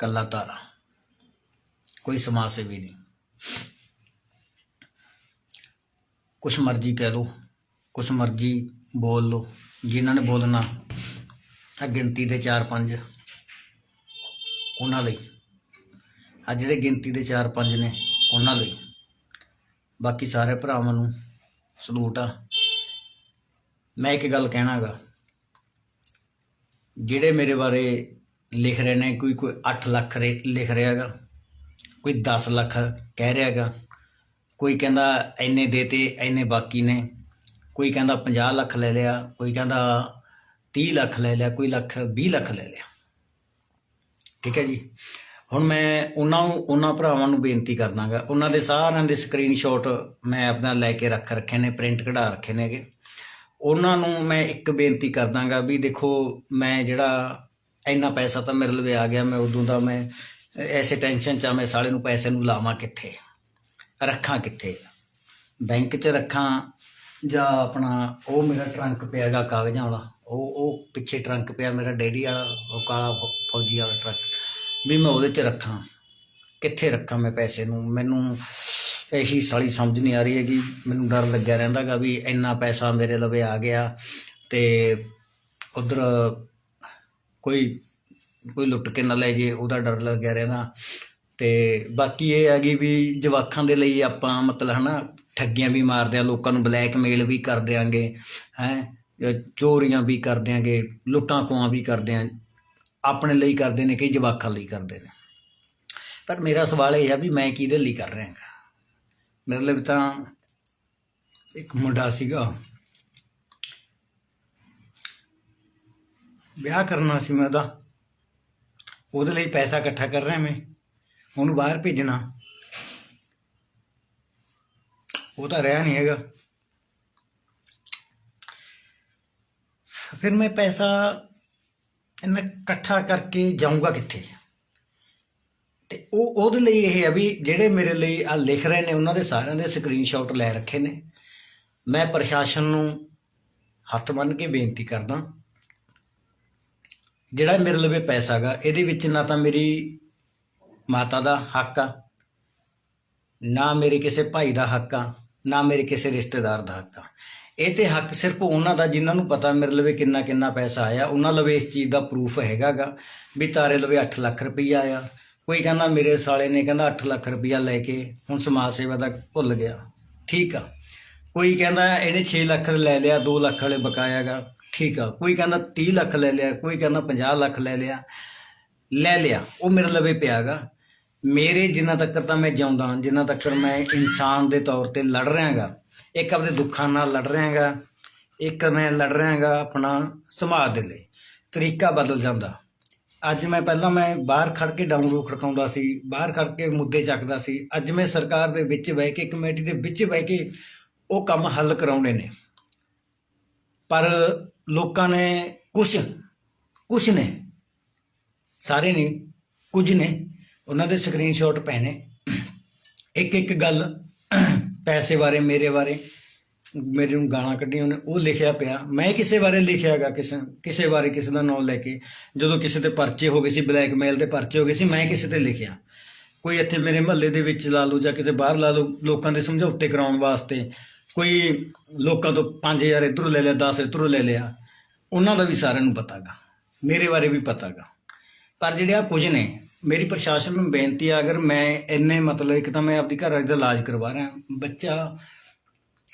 ਕੱਲਾ ਤਾਰਾ। ਕੋਈ ਸਮਾਜ ਸੇਵੀ ਨਹੀਂ। ਕੁਛ ਮਰਜ਼ੀ ਕਹਿ ਲੋ ਕੁਛ ਮਰਜ਼ੀ ਬੋਲ ਲੋ ਜਿਨ੍ਹਾਂ ਨੇ ਬੋਲਣਾ ਆ ਗਿਣਤੀ ਦੇ 4-5 ਉਹਨਾਂ ਲਈ। ਆ ਜਿਹੜੇ ਗਿਣਤੀ ਦੇ 4-5 ਨੇ ਉਹਨਾਂ ਲਈ। ਬਾਕੀ ਸਾਰੇ ਭਰਾਵਾਂ ਨੂੰ ਸਲੂਟ ਆ। ਮੈਂ ਇੱਕ ਗੱਲ ਕਹਿਣਾਗਾ, ਜਿਹੜੇ ਮੇਰੇ ਬਾਰੇ ਲਿਖ ਰਹੇ ਨੇ, ਕੋਈ ਕੋਈ 8 ਲੱਖ ਰੇ- ਲਿਖ ਹੈਗਾ, ਕੋਈ 10 ਲੱਖ ਕਹਿ ਰਿਹਾ ਹੈਗਾ, ਕੋਈ ਕਹਿੰਦਾ ਇੰਨੇ ਦੇਤੇ, ਇੰਨੇ ਬਾਕੀ ਨੇ, ਕੋਈ ਕਹਿੰਦਾ 50 ਲੱਖ ਲੈ ਲਿਆ, ਕੋਈ ਕਹਿੰਦਾ 30 ਲੱਖ ਲੈ ਲਿਆ, ਕੋਈ ਲੱਖ 20 ਲੱਖ ਲੈ ਲਿਆ। ਠੀਕ ਹੈ ਜੀ? ਹੁਣ ਮੈਂ ਉਹਨਾਂ ਨੂੰ, ਉਹਨਾਂ ਭਰਾਵਾਂ ਨੂੰ ਬੇਨਤੀ ਕਰਦਾਗਾ ਉਹਨਾਂ ਦੇ ਸਾਰਿਆਂ ਦੇ ਸਕਰੀਨਸ਼ਾਟ ਮੈਂ ਆਪਣਾ ਲੈ ਕੇ ਰੱਖ ਰੱਖੇ ਨੇ ਪ੍ਰਿੰਟ ਕਢਾ ਰੱਖੇ ਨੇਗੇ ਉਹਨਾਂ ਨੂੰ ਮੈਂ ਇੱਕ ਬੇਨਤੀ ਕਰਦਾਗਾ ਵੀ ਦੇਖੋ, ਮੈਂ ਜਿਹੜਾ ਇੰਨਾ ਪੈਸਾ ਤਾਂ ਮੇਰੇ ਲਵੇ ਆ ਗਿਆ, ਮੈਂ ਉਦੋਂ ਦਾ ਮੈਂ ਐਸੇ ਟੈਨਸ਼ਨ ਚ ਆ, ਮੈਂ ਸਾਲੇ ਨੂੰ ਪੈਸੇ ਨੂੰ ਲਾਵਾਂ ਕਿੱਥੇ ਰੱਖਾਂ ਕਿੱਥੇ ਬੈਂਕ 'ਚ ਰੱਖਾਂ ਜਾਂ ਆਪਣਾ ਉਹ ਮੇਰਾ ਟਰੰਕ ਪਿਆਗਾ ਕਾਗਜ਼ਾਂ ਵਾਲਾ? ਉਹ ਉਹ ਪਿੱਛੇ ਟਰੰਕ ਪਿਆ ਮੇਰਾ ਡੈਡੀ ਵਾਲਾ, ਉਹ ਕਾਲਾ ਫੌਜੀ ਵਾਲਾ ਟਰੰਕ ਵੀ ਮੈਂ ਉਹਦੇ 'ਚ ਰੱਖਾਂ। ਕਿੱਥੇ ਰੱਖਾਂ ਮੈਂ ਪੈਸੇ ਨੂੰ? ਮੈਨੂੰ ਇਹੀ ਸਾਲੀ ਸਮਝ ਨਹੀਂ ਆ ਰਹੀ ਹੈਗੀ। ਮੈਨੂੰ ਡਰ ਲੱਗਿਆ ਰਹਿੰਦਾਗਾ ਵੀ ਇੰਨਾ ਪੈਸਾ ਮੇਰੇ ਲਵੇ ਆ ਗਿਆ ਤੇ ਉਧਰ ਕੋਈ ਕੋਈ ਲੁੱਟ ਕੇ ਨਾ ਲੈ ਜੇ ਉਹਦਾ ਡਰ ਲੱਗਿਆ ਰਹਿੰਦਾ। ਤੇ ਬਾਕੀ ਇਹ ਹੈਗੀ ਵੀ ਜਵਾਕਾਂ ਦੇ ਲਈ ਆਪਾਂ ਮਤਲਬ ਹਨਾ, ਠੱਗੀਆਂ ਵੀ ਮਾਰਦੇ ਆ ਲੋਕਾਂ ਨੂੰ ਬਲੈਕਮੇਲ ਵੀ ਕਰ ਦਿਆਂਗੇ, ਹੈ ਚੋਰੀਆਂ ਵੀ ਕਰ ਦਿਆਂਗੇ, ਲੁੱਟਾਂ ਖੋਹਾਂ ਵੀ ਕਰਦੇ ਆ ਆਪਣੇ ਲਈ ਕਰਦੇ ਨੇ ਕਈ ਜਵਾਕਾਂ ਲਈ ਕਰਦੇ ਨੇ। ਪਰ ਮੇਰਾ ਸਵਾਲ ਇਹ ਆ ਵੀ ਮੈਂ ਕਿਹਦੇ ਲਈ ਕਰ ਰਿਹਾ ਹਾਂ ਮੇਰੇ ਤਾਂ ਇੱਕ ਮੁੰਡਾ ਸੀਗਾ। ਵਿਆਹ ਕਰਨਾ ਸੀ ਮੈਂ ਉਹਦਾ। ਉਹਦੇ ਲਈ ਪੈਸਾ ਇਕੱਠਾ ਕਰ ਰਿਹਾ ਮੈਂ। ਉਹਨੂੰ ਬਾਹਰ ਭੇਜਣਾ। ਉਹ ਤਾਂ ਰਿਹਾ ਨਹੀਂ ਹੈਗਾ। ਫਿਰ ਮੈਂ ਪੈਸਾ ਇਹਨਾਂ ਇਕੱਠਾ ਕਰਕੇ ਜਾਊਂਗਾ ਕਿੱਥੇ? ਤੇ ਉਹ ਉਹਦੇ ਲਈ ਇਹ ਹੈ ਵੀ ਜਿਹੜੇ ਮੇਰੇ ਲਈ ਆ ਲਿਖ ਰਹੇ ਨੇ, ਉਹਨਾਂ ਦੇ ਸਾਰਿਆਂ ਦੇ ਸਕਰੀਨਸ਼ਾਟ ਲੈ ਰੱਖੇ ਨੇ। ਮੈਂ ਪ੍ਰਸ਼ਾਸਨ ਨੂੰ ਹੱਥ ਬੰਨ੍ਹ ਕੇ ਬੇਨਤੀ ਕਰਦਾ। ਜਿਹੜਾ ਮੇਰੇ ਲਵੇ ਪੈਸਾ ਹੈਗਾ ਇਹਦੇ ਵਿੱਚ ਨਾ ਤਾਂ ਮੇਰੀ ਮਾਤਾ ਦਾ ਹੱਕ ਆ, ਨਾ ਮੇਰੇ ਕਿਸੇ ਭਾਈ ਦਾ ਹੱਕ ਆ, ਨਾ ਮੇਰੇ ਕਿਸੇ ਰਿਸ਼ਤੇਦਾਰ ਦਾ ਹੱਕ ਆ। ਇਹ ਤੇ ਹੱਕ ਸਿਰਫ ਉਹਨਾਂ ਦਾ ਜਿਨ੍ਹਾਂ ਨੂੰ ਪਤਾ ਮੇਰੇ ਲਵੇ ਕਿੰਨਾ ਕਿੰਨਾ ਪੈਸਾ ਆਇਆ, ਉਹਨਾਂ ਲਵੇ ਇਸ ਚੀਜ਼ ਦਾ ਪ੍ਰੂਫ ਹੈਗਾਗਾ ਵੀ ਤਾਰੇ ਲਵੇ 8 ਲੱਖ ਰੁਪਈਆ ਆਇਆ। ਕੋਈ ਕਹਿੰਦਾ ਮੇਰੇ ਸਾਲੇ ਨੇ ਕਹਿੰਦਾ 8 ਲੱਖ ਰੁਪਈਆ ਲੈ ਕੇ ਹੁਣ ਸਮਾਜ ਸੇਵਾ ਦਾ ਭੁੱਲ ਗਿਆ। ਠੀਕ ਆ। ਕੋਈ ਕਹਿੰਦਾ ਇਹਨੇ 6 ਲੱਖ ਲੈ ਲਿਆ 2 ਲੱਖ ਵਾਲੇ ਬਕਾਇਆਗਾ ਠੀਕ ਆ, ਕੋਈ ਕਹਿੰਦਾ 30 ਲੱਖ ਲੈ ਲਿਆ, ਕੋਈ ਕਹਿੰਦਾ 50 ਲੱਖ ਲੈ ਲਿਆ ਲੈ ਲਿਆ, ਉਹ ਮੇਰੇ ਲਵੇ ਪਿਆਗਾ। ਮੇਰੇ ਜਿੰਨਾ ਤੱਕ ਤਾਂ ਮੈਂ ਜਿਉਂਦਾ, ਜਿੰਨਾ ਤੱਕ ਮੈਂ ਇਨਸਾਨ ਦੇ ਤੌਰ ਤੇ ਲੜ ਰਿਹਾਗਾ, ਇੱਕ ਆਪਣੇ ਦੁੱਖਾਂ ਨਾਲ ਲੜ ਰਿਹਾਗਾ, ਇੱਕ ਮੈਂ ਲੜ ਰਿਹਾਗਾ ਆਪਣਾ ਸਮਾਜ ਦੇ ਲਈ, ਤਰੀਕਾ ਬਦਲ ਜਾਂਦਾ। ਅੱਜ ਮੈਂ ਪਹਿਲਾਂ ਮੈਂ ਬਾਹਰ ਖੜ ਕੇ ਡਾਊਨਲੋਡ ਖੜਕਾਉਂਦਾ ਸੀ, ਬਾਹਰ ਖੜ ਕੇ ਮੁੱਦੇ ਚੱਕਦਾ ਸੀ, ਅੱਜ ਮੈਂ ਸਰਕਾਰ ਦੇ ਵਿੱਚ ਬਹਿ ਕੇ, ਕਮੇਟੀ ਦੇ ਵਿੱਚ ਬਹਿ ਕੇ ਉਹ ਕੰਮ ਹੱਲ ਕਰਾਉਣੇ ਨੇ। ਪਰ ਲੋਕਾਂ ਨੇ ਕੁਝ ਕੁਝ ਨੇ, ਸਾਰੇ ਨਹੀਂ, ਕੁਝ ਨੇ, ਉਹਨਾਂ ਦੇ ਸਕਰੀਨਸ਼ਾਟ ਪਏ ਨੇ ਇੱਕ ਇੱਕ ਗੱਲ ਪੈਸੇ ਬਾਰੇ, ਮੇਰੇ ਬਾਰੇ, ਮੇਰੇ ਨੂੰ ਗਾਲਾਂ ਕੱਢੀਆਂ ਉਹਨੇ, ਉਹ ਲਿਖਿਆ ਪਿਆ। ਮੈਂ ਕਿਸੇ ਬਾਰੇ ਲਿਖਿਆਗਾ ਕਿਸੇ ਕਿਸੇ ਬਾਰੇ ਕਿਸੇ ਦਾ ਨਾਮ ਲੈ ਕੇ। ਜਦੋਂ ਕਿਸੇ ਤੇ ਪਰਚੇ ਹੋ ਗਏ ਸੀ ਬਲੈਕਮੇਲ 'ਤੇ ਪਰਚੇ ਹੋ ਗਏ ਸੀ, ਮੈਂ ਕਿਸੇ ਤੇ ਲਿਖਿਆ। ਕੋਈ ਇੱਥੇ ਮੇਰੇ ਮਹੱਲੇ ਦੇ ਵਿੱਚ ਲਾ ਲਓ ਜਾਂ ਕਿਤੇ ਬਾਹਰ ਲਾ ਲਓ, ਲੋਕਾਂ ਦੇ ਸਮਝੌਤੇ ਕਰਾਉਣ ਵਾਸਤੇ ਕੋਈ ਲੋਕਾਂ ਤੋਂ 5000 ਇਧਰੋਂ ਲੈ ਲਿਆ 10 ਇਧਰੋਂ ਲੈ ਲਿਆ, ਉਹਨਾਂ ਦਾ ਵੀ ਸਾਰਿਆਂ ਨੂੰ ਪਤਾਗਾ, ਮੇਰੇ ਬਾਰੇ ਵੀ ਪਤਾਗਾ। ਪਰ ਜਿਹੜੇ ਆ ਕੁਝ ਨੇ, ਮੇਰੀ ਪ੍ਰਸ਼ਾਸਨ ਨੂੰ ਬੇਨਤੀ ਆ, ਅਗਰ ਮੈਂ ਇੰਨੇ ਮਤਲਬ ਇੱਕ ਤਾਂ ਮੈਂ ਆਪਦੀ ਘਰ ਵਾਲੀ ਦਾ ਇਲਾਜ ਕਰਵਾ ਰਿਹਾ, ਬੱਚਾ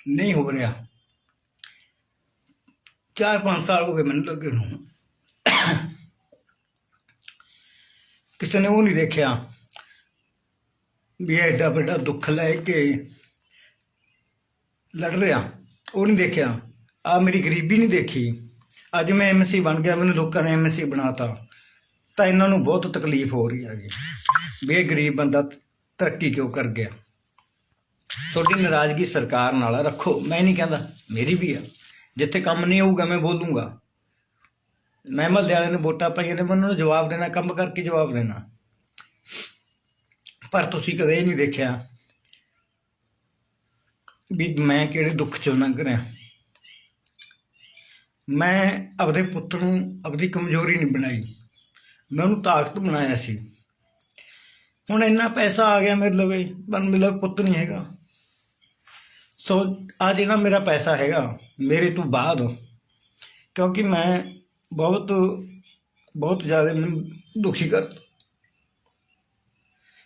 ਨਹੀਂ ਹੋ ਰਿਹਾ 4-5 ਸਾਲ ਹੋ ਗਏ ਮੈਨੂੰ ਲੱਗੇ ਨੂੰ। ਕਿਸੇ ਨੇ ਉਹ ਨਹੀਂ ਦੇਖਿਆ ਵੀ ਇਹ ਐਡਾ ਵੱਡਾ ਦੁੱਖ ਲੈ ਕੇ ਲੜ ਰਿਹਾ। ਉਹ ਨਹੀਂ ਦੇਖਿਆ। ਆ ਮੇਰੀ ਗਰੀਬੀ ਨਹੀਂ ਦੇਖੀ। ਅੱਜ ਮੈਂ ਐਮਸੀ ਬਣ ਗਿਆ। ਮੈਨੂੰ ਲੋਕਾਂ ਨੇ ਐਮਸੀ ਬਣਾਤਾ। ਤਾਂ ਇਹਨਾਂ ਨੂੰ ਬਹੁਤ ਤਕਲੀਫ ਹੋ ਰਹੀ ਹੈਗੀ। ਵੀ ਇਹ ਗਰੀਬ ਬੰਦਾ ਤਰੱਕੀ ਕਿਉਂ ਕਰ ਗਿਆ? ਤੁਹਾਡੀ ਨਾਰਾਜ਼ਗੀ ਸਰਕਾਰ ਨਾਲ ਆ, ਰੱਖੋ। ਮੈਂ ਨਹੀਂ ਕਹਿੰਦਾ। ਮੇਰੀ ਵੀ ਆ। ਜਿੱਥੇ ਕੰਮ ਨਹੀਂ ਹੋਊਗਾ ਮੈਂ ਬੋਲੂੰਗਾ। ਮੈਂ ਮਹੱਲੇ ਵਾਲੇ ਨੂੰ ਵੋਟਾਂ ਪਾਈਆਂ ਨੇ ਮੈਂ ਉਹਨਾਂ ਨੂੰ ਜਵਾਬ ਦੇਣਾ ਕੰਮ ਕਰਕੇ ਜਵਾਬ ਦੇਣਾ। ਪਰ ਤੁਸੀਂ ਕਦੇ ਨਹੀਂ ਦੇਖਿਆ ਵੀ ਮੈਂ ਕਿਹੜੇ ਦੁੱਖ ਚੋਂ ਲੰਘ ਰਿਹਾ। ਮੈਂ ਆਪਦੇ ਪੁੱਤ ਨੂੰ ਆਪਦੀ ਕਮਜ਼ੋਰੀ ਨਹੀਂ ਬਣਾਈ। ਮੈਂ ਉਹਨੂੰ ਤਾਕਤ ਬਣਾਇਆ ਸੀ। ਹੁਣ ਇੰਨਾ ਪੈਸਾ ਆ ਗਿਆ ਮੇਰੇ ਲਵੇ, ਪਰ ਮੇਰਾ ਪੁੱਤ ਨਹੀਂ ਹੈਗਾ। ਸੋ ਆ ਜਿਹੜਾ ਮੇਰਾ ਪੈਸਾ ਹੈਗਾ, ਮੇਰੇ ਤੋਂ ਬਾਅਦ, ਕਿਉਂਕਿ ਮੈਂ ਬਹੁਤ ਬਹੁਤ ਜ਼ਿਆਦਾ ਮੈਨੂੰ ਦੁਖੀ ਕਰ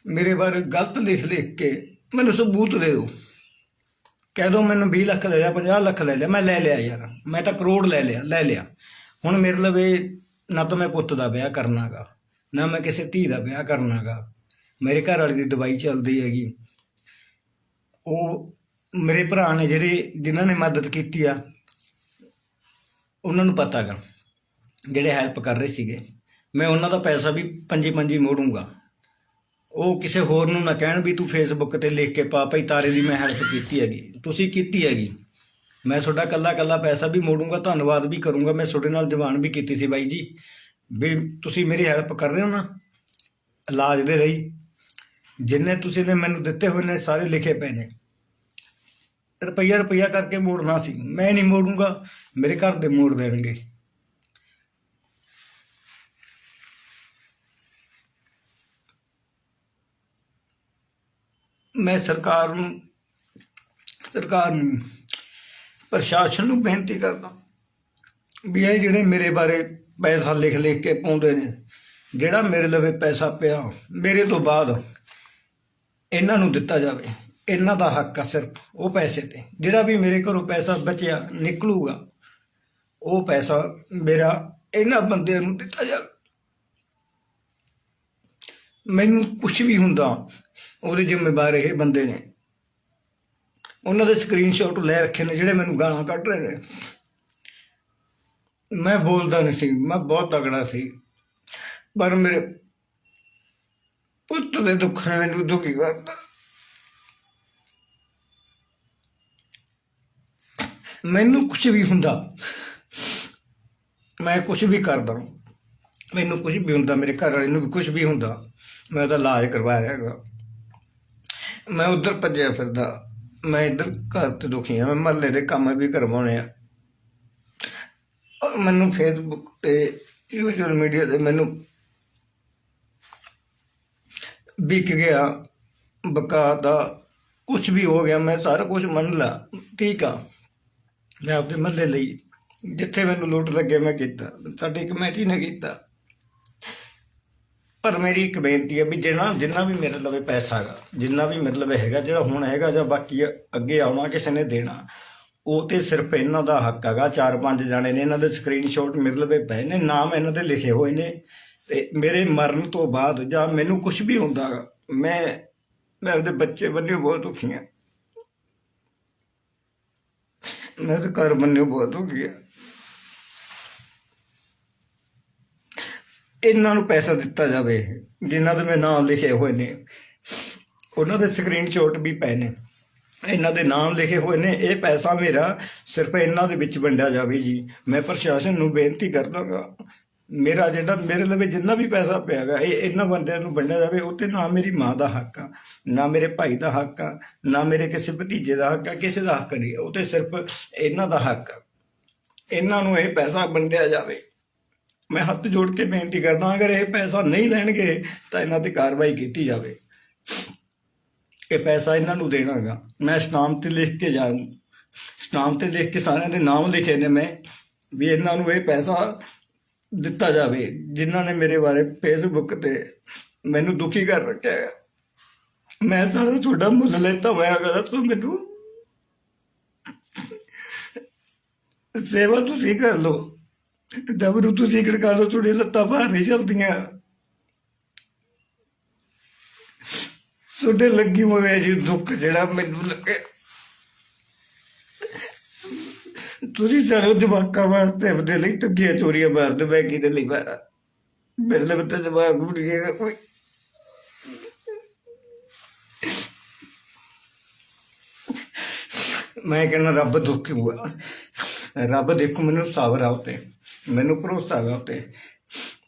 ਮੇਰੇ ਬਾਰੇ ਗਲਤ ਲਿਖ ਲਿਖ ਕੇ ਮੈਨੂੰ ਸਬੂਤ ਦੇ ਦਿਓ। ਕਹਿ ਦੋ ਮੈਨੂੰ 20 ਲੱਖ ਲੈ ਲਿਆ 50 ਲੱਖ ਲੈ ਲਿਆ, ਮੈਂ ਲੈ ਲਿਆ ਯਾਰ, ਮੈਂ ਤਾਂ ਕਰੋੜ ਲੈ ਲਿਆ ਲੈ ਲਿਆ। ਹੁਣ ਮੇਰੇ ਲਵੇ ਨਾ ਤਾਂ ਮੈਂ ਪੁੱਤ ਦਾ ਵਿਆਹ ਕਰਨਾਗਾ, ਨਾ ਮੈਂ ਕਿਸੇ ਧੀ ਦਾ ਵਿਆਹ ਕਰਨਾਗਾ। ਮੇਰੇ ਘਰ ਵਾਲੀ ਦੀ ਦਵਾਈ ਚੱਲਦੀ ਹੈਗੀ। ਉਹ ਮੇਰੇ ਭਰਾ ਨੇ ਜਿਹੜੇ, ਜਿਨ੍ਹਾਂ ਨੇ ਮਦਦ ਕੀਤੀ ਆ, ਉਹਨਾਂ ਨੂੰ ਪਤਾਗਾ ਜਿਹੜੇ ਹੈਲਪ ਕਰ ਰਹੇ ਸੀਗੇ। ਮੈਂ ਉਹਨਾਂ ਦਾ ਪੈਸਾ ਵੀ ਪੰਜੀ ਪੰਜੀ ਮੋੜੂੰਗਾ। ਉਹ ਕਿਸੇ ਹੋਰ ਨੂੰ ਨਾ ਕਹਿਣ ਵੀ ਤੂੰ ਫੇਸਬੁੱਕ ਤੇ ਲਿਖ ਕੇ ਪਾ ਭਾਈ ਤਾਰੇ ਦੀ ਮੈਂ ਹੈਲਪ ਕੀਤੀ ਹੈਗੀ। ਤੁਸੀਂ ਕੀਤੀ ਹੈਗੀ। ਮੈਂ ਤੁਹਾਡਾ ਕੱਲਾ ਕੱਲਾ ਪੈਸਾ ਵੀ ਮੋੜੂੰਗਾ, ਧੰਨਵਾਦ ਵੀ ਕਰੂੰਗਾ। ਮੈਂ ਤੁਹਾਡੇ ਨਾਲ ਜਵਾਨ ਵੀ ਕੀਤੀ ਸੀ ਬਾਈ ਜੀ। ਵੀ ਤੁਸੀਂ ਮੇਰੀ ਹੈਲਪ ਕਰ ਰਹੇ ਹੋ ਨਾ, ਇਲਾਜ ਦੇ ਲਈ। ਜਿੰਨੇ ਤੁਸੀਂ ਨੇ ਮੈਨੂੰ ਦਿੱਤੇ ਹੋਏ ਨੇ, ਸਾਰੇ ਲਿਖੇ ਪਏ ਨੇ। ਰੁਪਈਆ ਰੁਪਈਆ ਕਰਕੇ ਮੋੜਨਾ ਸੀ। ਮੈਂ ਨਹੀਂ ਮੋੜੂੰਗਾ, ਮੇਰੇ ਘਰ ਦੇ ਮੋੜ ਦੇਣਗੇ। ਮੈਂ ਸਰਕਾਰ ਨੂੰ ਸਰਕਾਰ ਨੂੰ, ਪ੍ਰਸ਼ਾਸਨ ਨੂੰ ਬੇਨਤੀ ਕਰਦਾ ਵੀ ਇਹ ਜਿਹੜੇ ਮੇਰੇ ਬਾਰੇ ਪੈਸਾ ਲਿਖ ਲਿਖ ਕੇ ਪਾਉਂਦੇ ਨੇ, ਜਿਹੜਾ ਮੇਰੇ ਲਵੇ ਪੈਸਾ ਪਿਆ, ਮੇਰੇ ਤੋਂ ਬਾਅਦ ਇਹਨਾਂ ਨੂੰ ਦਿੱਤਾ ਜਾਵੇ। ਇਹਨਾਂ ਦਾ ਹੱਕ ਆ ਸਿਰਫ, ਉਹ ਪੈਸੇ ਤੇ। ਜਿਹੜਾ ਵੀ ਮੇਰੇ ਘਰੋਂ ਪੈਸਾ ਬਚਿਆ, ਨਿਕਲੂਗਾ, ਉਹ ਪੈਸਾ ਮੇਰਾ ਇਹਨਾਂ ਬੰਦਿਆਂ ਨੂੰ ਦਿੱਤਾ ਜਾਵੇ। ਮੈਨੂੰ ਕੁਝ ਵੀ ਹੁੰਦਾ ਉਹਦੇ ਜ਼ਿੰਮੇਵਾਰ ਇਹ ਬੰਦੇ ਨੇ। ਉਹਨਾਂ ਦੇ ਸਕਰੀਨਸ਼ਾਟ ਲੈ ਰੱਖੇ ਨੇ ਜਿਹੜੇ ਮੈਨੂੰ ਗਾਲਾਂ ਕੱਢ ਰਹੇ ਨੇ। ਮੈਂ ਬੋਲਦਾ ਨਹੀਂ ਸੀ, ਮੈਂ ਬਹੁਤ ਤਗੜਾ ਸੀ। ਪਰ ਮੇਰੇ ਪੁੱਤ ਦੇ ਦੁੱਖ ਨੇ ਮੈਨੂੰ ਦੁਖੀ ਕਰਤਾ। ਮੈਨੂੰ ਕੁਝ ਵੀ ਹੁੰਦਾ, ਮੈਂ ਕੁਝ ਵੀ ਕਰਦਾ। ਮੈਨੂੰ ਕੁਝ ਵੀ ਹੁੰਦਾ, ਮੇਰੇ ਘਰ ਵਾਲੇ ਨੂੰ ਵੀ ਕੁਝ ਵੀ ਹੁੰਦਾ, ਮੈਂ ਉਹਦਾ ਇਲਾਜ ਕਰਵਾ ਰਿਹਾ ਹੈਗਾ। ਮੈਂ ਉਧਰ ਭੱਜਿਆ ਫਿਰਦਾ। ਮੈਂ ਇੱਧਰ ਘਰ ਤੇ ਦੁਖੀ ਆ। ਮੈਂ ਮਹੱਲੇ ਦੇ ਕੰਮ ਵੀ ਕਰਵਾਉਣੇ ਆ। ਔਰ ਮੈਨੂੰ ਫੇਸਬੁੱਕ ਤੇ ਸੋਸ਼ਲ ਮੀਡੀਆ ਤੇ ਮੈਨੂੰ ਵਿਕ ਗਿਆ ਬਕਾ ਦਾ ਕੁਝ ਵੀ ਹੋ ਗਿਆ, ਮੈਂ ਸਾਰਾ ਕੁਝ ਮੰਨ ਲਾ, ਠੀਕ ਆ। ਮੈਂ ਆਪਣੇ ਮਹੱਲੇ ਲਈ, ਜਿੱਥੇ ਮੈਨੂੰ ਲੋਟ ਲੱਗੇ ਮੈਂ ਕੀਤਾ। ਸਾਡੀ ਕਮੇਟੀ ਨੇ ਕੀਤਾ। ਪਰ ਮੇਰੀ ਇੱਕ ਬੇਨਤੀ ਹੈ ਵੀ ਜਿੰਨਾ ਜਿੰਨਾ ਵੀ ਮੇਰੇ ਲਵੇ ਪੈਸਾ ਹੈਗਾ, ਜਿੰਨਾ ਵੀ ਮੇਰੇ ਲਵੇ ਹੈਗਾ, ਜਿਹੜਾ ਹੁਣ ਹੈਗਾ ਜਾਂ ਬਾਕੀ ਅੱਗੇ ਆਉਣਾ ਕਿਸੇ ਨੇ ਦੇਣਾ, ਉਹ ਤੇ ਸਿਰਫ ਇਹਨਾਂ ਦਾ ਹੱਕ ਹੈਗਾ। ਚਾਰ ਪੰਜ ਜਾਣੇ ਨੇ, ਇਹਨਾਂ ਦੇ ਸਕਰੀਨਸ਼ਾਟ ਮੇਰੇ ਲਵੇ ਪਏ ਨੇ, ਨਾਮ ਇਹਨਾਂ ਦੇ ਲਿਖੇ ਹੋਏ ਨੇ। ਤੇ ਮੇਰੇ ਮਰਨ ਤੋਂ ਬਾਅਦ ਜਾਂ ਮੈਨੂੰ ਕੁਝ ਵੀ ਹੁੰਦਾ ਮੈਂ ਮੈਂ ਆਪਦੇ ਬੱਚੇ ਬੰਨੇ ਬਹੁਤ ਦੁਖੀ ਹਾਂ। ਮੈਂ ਤਾਂ ਘਰ ਬੰਨੇ ਬਹੁਤ ਦੁਖੀ ਹਾਂ। ਇਹਨਾਂ ਨੂੰ ਪੈਸਾ ਦਿੱਤਾ ਜਾਵੇ, ਜਿਨ੍ਹਾਂ ਦੇ ਮੈਂ ਨਾਮ ਲਿਖੇ ਹੋਏ ਨੇ। ਉਹਨਾਂ ਦੇ ਸਕਰੀਨਸ਼ਾਟ ਵੀ ਪਏ ਨੇ। ਇਹਨਾਂ ਦੇ ਨਾਮ ਲਿਖੇ ਹੋਏ ਨੇ। ਇਹ ਪੈਸਾ ਮੇਰਾ ਸਿਰਫ ਇਹਨਾਂ ਦੇ ਵਿੱਚ ਵੰਡਿਆ ਜਾਵੇ ਜੀ। ਮੈਂ ਪ੍ਰਸ਼ਾਸਨ ਨੂੰ ਬੇਨਤੀ ਕਰਦਾਗਾ, ਮੇਰਾ ਜਿਹੜਾ, ਮੇਰੇ ਲਵੇ ਜਿੰਨਾ ਵੀ ਪੈਸਾ ਪਿਆਗਾ ਇਹ ਇਹਨਾਂ ਬੰਦਿਆਂ ਨੂੰ ਵੰਡਿਆ ਜਾਵੇ। ਉਹ ਤੇ ਨਾ ਮੇਰੀ ਮਾਂ ਦਾ ਹੱਕ ਆ, ਨਾ ਮੇਰੇ ਭਾਈ ਦਾ ਹੱਕ ਆ, ਨਾ ਮੇਰੇ ਕਿਸੇ ਭਤੀਜੇ ਦਾ ਹੱਕ ਆ, ਕਿਸੇ ਦਾ ਹੱਕ ਨਹੀਂ। ਉਹ ਤੇ ਸਿਰਫ ਇਹਨਾਂ ਦਾ ਹੱਕ ਆ। ਇਹਨਾਂ ਨੂੰ ਇਹ ਪੈਸਾ ਵੰਡਿਆ ਜਾਵੇ। ਮੈਂ ਹੱਥ ਜੋੜ ਕੇ ਬੇਨਤੀ ਕਰਦਾ ਅਗਰ ਇਹ ਪੈਸਾ ਨਹੀਂ ਲੈਣਗੇ, ਤਾਂ ਇਹਨਾਂ ਤੇ ਕਾਰਵਾਈ ਕੀਤੀ ਜਾਵੇ। ਇਹ ਪੈਸਾ ਇਹਨਾਂ ਨੂੰ ਦੇਣਾਗਾ। ਮੈਂ ਸਟਾਂਪ ਤੇ ਲਿਖ ਕੇ ਜਾਊਂ ਸਟਾਂਪ ਤੇ ਲਿਖ ਕੇ ਸਾਰਿਆਂ ਦੇ ਨਾਮ ਲਿਖੇ ਨੇ ਮੈਂ, ਵੀ ਇਹਨਾਂ ਨੂੰ ਇਹ ਪੈਸਾ ਦਿੱਤਾ ਜਾਵੇ, ਜਿਨ੍ਹਾਂ ਨੇ ਮੇਰੇ ਬਾਰੇ ਫੇਸਬੁੱਕ ਤੇ ਮੈਨੂੰ ਦੁਖੀ ਕਰ ਰੱਖਿਆ ਹੈ। ਮੈਂ ਸਾਡਾ ਤੁਹਾਡਾ ਮੁਸਲੇ ਤਾਂ ਹੋਇਆ ਅਗਰ ਤੂੰ ਮੈਨੂੰ ਸੇਵਾ ਤੁਸੀਂ ਕਰ ਲਓ। ਡਬਰੂ ਤੁਸੀਂ ਕਿਹੜਾ ਕਰ ਲਓ ਤੁਹਾਡੀ ਲੱਤਾਂ ਬਾਹਰ ਨਹੀਂ ਚਲਦੀਆਂ। ਤੁਹਾਡੇ ਲੱਗੀ ਹੋਵੇ ਜੀ ਦੁੱਖ ਜਿਹੜਾ ਮੈਨੂੰ ਲੱਗੇ। ਤੁਸੀਂ ਸਾਡੇ ਜਵਾਕਾਂ ਵਾਸਤੇ ਆਪਦੇ ਲਈ ਟੱਗੀਆਂ ਚੋਰੀਆਂ ਮਾਰਦੇ, ਮੈਂ ਕਿਹਦੇ ਲਈ ਮਾਰਾਂ? ਮੇਰੇ ਲਈ ਤਾਂ ਜਵਾਕ ਉੱਡ ਗਿਆ ਕੋਈ। ਮੈਂ ਕਹਿੰਦਾ, ਰੱਬ ਦੁੱਖ ਹੋਇਆ ਰੱਬ ਦੇਖੋ ਮੈਨੂੰ ਸਾਬਰ ਆ ਮੈਨੂੰ ਭਰੋਸਾ ਹੈ ਉਤੇ।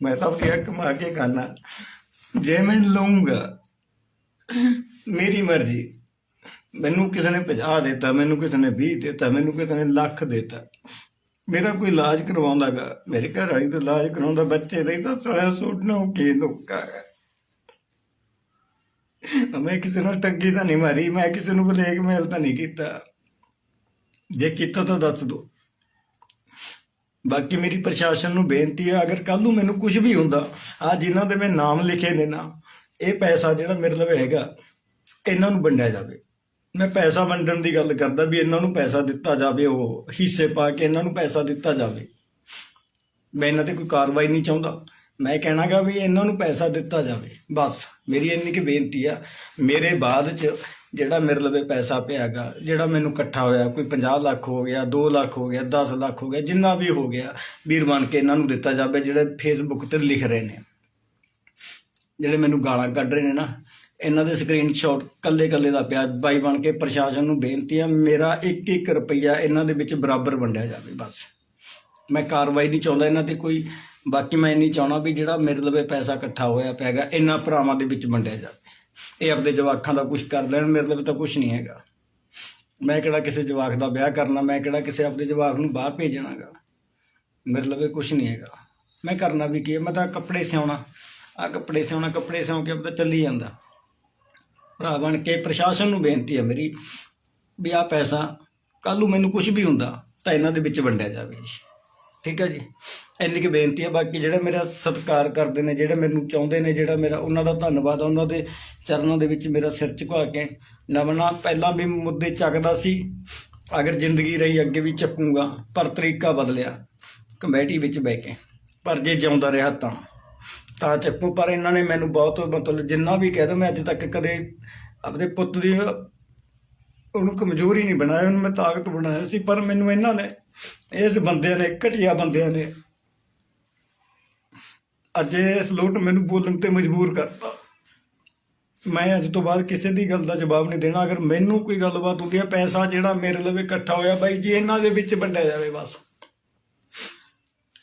ਮੈਂ ਤਾਂ ਆਪਣੀ ਕਮਾ ਕੇ ਖਾਣਾ ਜੇ ਮੈਂ ਲਊਂਗਾ, ਮੇਰੀ ਮਰਜ਼ੀ। ਮੈਨੂੰ ਕਿਸੇ ਨੇ 50 ਦਿੱਤਾ, ਮੈਨੂੰ ਕਿਸੇ ਨੇ 20 ਦਿੱਤਾ, ਮੈਨੂੰ ਕਿਸੇ ਨੇ ਲੱਖ ਦਿੱਤਾ। ਮੇਰਾ ਕੋਈ ਇਲਾਜ ਕਰਵਾਉਂਦਾਗਾ ਮੇਰੇ ਘਰ ਵਾਲੀ ਤਾਂ ਇਲਾਜ ਕਰਾਉਂਦਾ, ਬੱਚੇ ਦੇ ਤਾਂ ਸਾਰਾ ਸੁਣਨਾ ਕੀ ਲੋਕਾਂ ਮੈਂ ਕਿਸੇ ਨਾਲ ਟੱਗੀ ਤਾਂ ਨਹੀਂ ਮਾਰੀ, ਮੈਂ ਕਿਸੇ ਨੂੰ ਬਲੇਕਮੇਲ ਤਾਂ ਨਹੀਂ ਕੀਤਾ। ਜੇ ਕੀਤਾ ਤਾਂ ਦੱਸ ਦੋ। ਬਾਕੀ ਮੇਰੀ ਪ੍ਰਸ਼ਾਸਨ ਨੂੰ ਬੇਨਤੀ ਹੈ, ਅਗਰ ਕੱਲ ਨੂੰ ਮੈਨੂੰ ਕੁਝ ਵੀ ਹੁੰਦਾ ਆ ਜਿਨ੍ਹਾਂ ਦੇ ਮੈਂ ਨਾਮ ਲਿਖੇ ਨੇ ਨਾ, ਇਹ ਪੈਸਾ ਜਿਹੜਾ ਮੇਰੇ ਲਵੇ ਹੈਗਾ, ਇਹਨਾਂ ਨੂੰ ਵੰਡਿਆ ਜਾਵੇ। ਮੈਂ ਪੈਸਾ ਵੰਡਣ ਦੀ ਗੱਲ ਕਰਦਾ ਵੀ ਇਹਨਾਂ ਨੂੰ ਪੈਸਾ ਦਿੱਤਾ ਜਾਵੇ, ਉਹ ਹਿੱਸੇ ਪਾ ਕੇ ਇਹਨਾਂ ਨੂੰ ਪੈਸਾ ਦਿੱਤਾ ਜਾਵੇ। ਮੈਂ ਇਹਨਾਂ ਤੇ ਕੋਈ ਕਾਰਵਾਈ ਨਹੀਂ ਚਾਹੁੰਦਾ। ਮੈਂ ਕਹਿਣਾਗਾ ਵੀ ਇਹਨਾਂ ਨੂੰ ਪੈਸਾ ਦਿੱਤਾ ਜਾਵੇ। ਬਸ, ਮੇਰੀ ਇੰਨੀ ਕਿ ਬੇਨਤੀ ਆ। ਮੇਰੇ ਬਾਅਦ ਚ ਜਿਹੜਾ ਮੇਰੇ ਲਵੇ ਪੈਸਾ ਪਿਆਗਾ ਜਿਹੜਾ ਮੈਨੂੰ ਇਕੱਠਾ ਹੋਇਆ, ਕੋਈ 50 ਲੱਖ ਹੋ ਗਿਆ 2 ਲੱਖ ਹੋ ਗਿਆ 10 ਲੱਖ ਹੋ ਗਿਆ, ਜਿੰਨਾ ਵੀ ਹੋ ਗਿਆ, ਵੀਰ ਬਣ ਕੇ ਇਹਨਾਂ ਨੂੰ ਦਿੱਤਾ ਜਾਵੇ, ਜਿਹੜੇ ਫੇਸਬੁੱਕ ਤੇ ਲਿਖ ਰਹੇ ਨੇ। ਜਿਹੜੇ ਮੈਨੂੰ ਗਾਲਾਂ ਕੱਢ ਰਹੇ ਨੇ ਨਾ, ਇਹਨਾਂ ਦੇ ਸਕਰੀਨਸ਼ਾਟ ਕੱਲੇ ਕੱਲੇ ਦਾ ਪਿਆ। ਬਾਈ ਬਣ ਕੇ ਪ੍ਰਸ਼ਾਸਨ ਨੂੰ ਬੇਨਤੀ ਆ, ਮੇਰਾ 1-1 ਰੁਪਈਆ ਇਹਨਾਂ ਦੇ ਵਿੱਚ ਬਰਾਬਰ ਵੰਡਿਆ ਜਾਵੇ, ਬਸ। ਮੈਂ ਕਾਰਵਾਈ ਨਹੀਂ ਚਾਹੁੰਦਾ ਇਹਨਾਂ ਤੇ ਕੋਈ, ਬਾਕੀ ਮੈਂ ਨਹੀਂ ਚਾਹਣਾ ਵੀ ਜਿਹੜਾ ਮੇਰੇ ਲਵੇ ਪੈਸਾ ਇਕੱਠਾ ਹੋਇਆ ਪਿਆਗਾ ਇਹਨਾਂ ਭਰਾਵਾਂ ਦੇ ਵਿੱਚ ਵੰਡਿਆ ਜਾਵੇ। ਇਹ ਆਪਦੇ ਜਵਾਕਾਂ ਦਾ ਕੁਝ ਕਰ ਲੈਣ, ਮੇਰੇ ਲਵੇ ਤਾਂ ਕੁਝ ਨਹੀਂ ਹੈਗਾ। ਮੈਂ ਕਿਹੜਾ ਕਿਸੇ ਜਵਾਕ ਦਾ ਵਿਆਹ ਕਰਨਾ, ਮੈਂ ਕਿਹੜਾ ਕਿਸੇ ਆਪਦੇ ਜਵਾਕ ਨੂੰ ਬਾਹਰ ਭੇਜਣਾਗਾ। ਮੇਰੇ ਲਵੇ ਕੁਝ ਨਹੀਂ ਹੈਗਾ। ਮੈਂ ਕਰਨਾ ਵੀ ਕੀ ਹੈ? ਮੈਂ ਤਾਂ ਕੱਪੜੇ ਸਿਉਣਾ। ਆ ਕੱਪੜੇ ਸਿਉਣਾ, ਕੱਪੜੇ ਸਿਉਂ ਕੇ ਆਪਦਾ ਚੱਲੀ ਜਾਂਦਾ। ਭਰਾ ਬਣ ਕੇ ਪ੍ਰਸ਼ਾਸਨ ਨੂੰ ਬੇਨਤੀ ਹੈ ਮੇਰੀ ਵੀ ਆ ਪੈਸਾ ਕੱਲ ਨੂੰ ਮੈਨੂੰ ਕੁਝ ਵੀ ਹੁੰਦਾ ਤਾਂ ਇਹਨਾਂ ਦੇ ਵਿੱਚ ਵੰਡਿਆ ਜਾਵੇ। ਠੀਕ ਹੈ ਜੀ। ਇੰਨੀ ਕੁ ਬੇਨਤੀ ਹੈ, ਬਾਕੀ ਜਿਹੜੇ ਮੇਰਾ ਸਤਿਕਾਰ ਕਰਦੇ ਨੇ, ਜਿਹੜੇ ਮੈਨੂੰ ਚਾਹੁੰਦੇ ਨੇ, ਜਿਹੜਾ ਮੇਰਾ ਉਹਨਾਂ ਦਾ ਧੰਨਵਾਦ ਉਹਨਾਂ ਦੇ ਚਰਨਾਂ ਦੇ ਵਿੱਚ ਮੇਰਾ ਸਿਰ ਝੁਕਾ ਕੇ ਨਵਨਾ ਪਹਿਲਾਂ ਵੀ ਮੁੱਦੇ ਚੱਕਦਾ ਸੀ, ਅਗਰ ਜ਼ਿੰਦਗੀ ਰਹੀ ਅੱਗੇ ਵੀ ਚੱਕੂਗਾ, ਪਰ ਤਰੀਕਾ ਬਦਲਿਆ, ਕਮੇਟੀ ਵਿੱਚ ਬਹਿ ਕੇ। ਪਰ ਜੇ ਜਿਉਂਦਾ ਰਿਹਾ ਤਾਂ ਤਾਂ ਚੱਕੂ। ਪਰ ਇਹਨਾਂ ਨੇ ਮੈਨੂੰ ਬਹੁਤ ਮਤਲਬ ਜਿੰਨਾ ਵੀ ਕਹਿ ਦੋ, ਮੈਂ ਅੱਜ ਤੱਕ ਕਦੇ ਆਪਣੇ ਪੁੱਤ ਦੀ ਉਹਨੂੰ ਕਮਜ਼ੋਰੀ ਨਹੀਂ ਬਣਾਇਆ, ਉਹਨੂੰ ਮੈਂ ਤਾਕਤ ਬਣਾਇਆ ਸੀ, ਪਰ ਮੈਨੂੰ ਇਹਨਾਂ ਨੇ ਇਸ ਬੰਦਿਆਂ ਨੇ, ਘਟੀਆ ਬੰਦਿਆਂ ਨੇ, ਅੱਜ ਇਸ ਲੋਟ ਮੈਨੂੰ ਬੋਲਣ ਤੇ ਮਜਬੂਰ ਕਰਤਾ। ਮੈਂ ਅੱਜ ਤੋਂ ਬਾਅਦ ਕਿਸੇ ਦੀ ਗੱਲ ਦਾ ਜਵਾਬ ਨਹੀਂ ਦੇਣਾ। ਅਗਰ ਮੈਨੂੰ ਕੋਈ ਗੱਲਬਾਤ ਹੁੰਦੀ ਹੈ, ਪੈਸਾ ਜਿਹੜਾ ਮੇਰੇ ਲਵੇ ਇਕੱਠਾ ਹੋਇਆ ਬਾਈ ਜੀ, ਇਹਨਾਂ ਦੇ ਵਿੱਚ ਵੰਡਿਆ ਜਾਵੇ ਬਸ।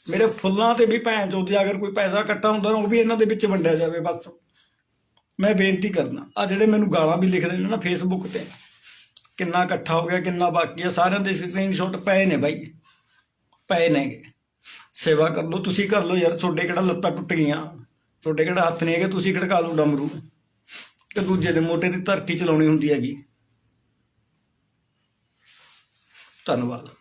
ਮੇਰੇ ਫੁੱਲਾਂ ਤੇ ਵੀ ਭੈਣ ਚੋਦੀ ਅਗਰ ਕੋਈ ਪੈਸਾ ਇਕੱਠਾ ਹੁੰਦਾ, ਉਹ ਵੀ ਇਹਨਾਂ ਦੇ ਵਿੱਚ ਵੰਡਿਆ ਜਾਵੇ ਬਸ। ਮੈਂ ਬੇਨਤੀ ਕਰਨਾ ਆ ਜਿਹੜੇ ਮੈਨੂੰ ਗਾਲਾਂ ਵੀ ਲਿਖਦੇ ਨੇ ਨਾ ਫੇਸਬੁੱਕ ਤੇ ਕਿੰਨਾ ਇਕੱਠਾ ਹੋ ਗਿਆ, ਕਿੰਨਾ ਬਾਕੀ ਹੈ ਸਾਰਿਆਂ ਦੇ ਸਕਰੀਨਸ਼ਾਟ ਪਏ ਨੇ ਬਾਈ। ਪਏ ਨੇਗੇ। ਸੇਵਾ ਕਰ ਲਓ, ਤੁਸੀਂ ਕਰ ਲਓ ਯਾਰ, ਤੁਹਾਡੇ ਕਿਹੜਾ ਲੱਤਾਂ ਟੁੱਟ ਗਈਆਂ ਤੁਹਾਡੇ ਕਿਹੜਾ ਹੱਥ ਨਹੀਂ ਹੈਗੇ, ਤੁਸੀਂ ਖੜਕਾ ਲਓ ਡਮਰੂ। ਕਿ ਦੂਜੇ ਦੇ ਮੋਟੇ ਦੀ ਧਰਤੀ ਚਲਾਉਣੀ ਹੁੰਦੀ ਹੈਗੀ। ਧੰਨਵਾਦ।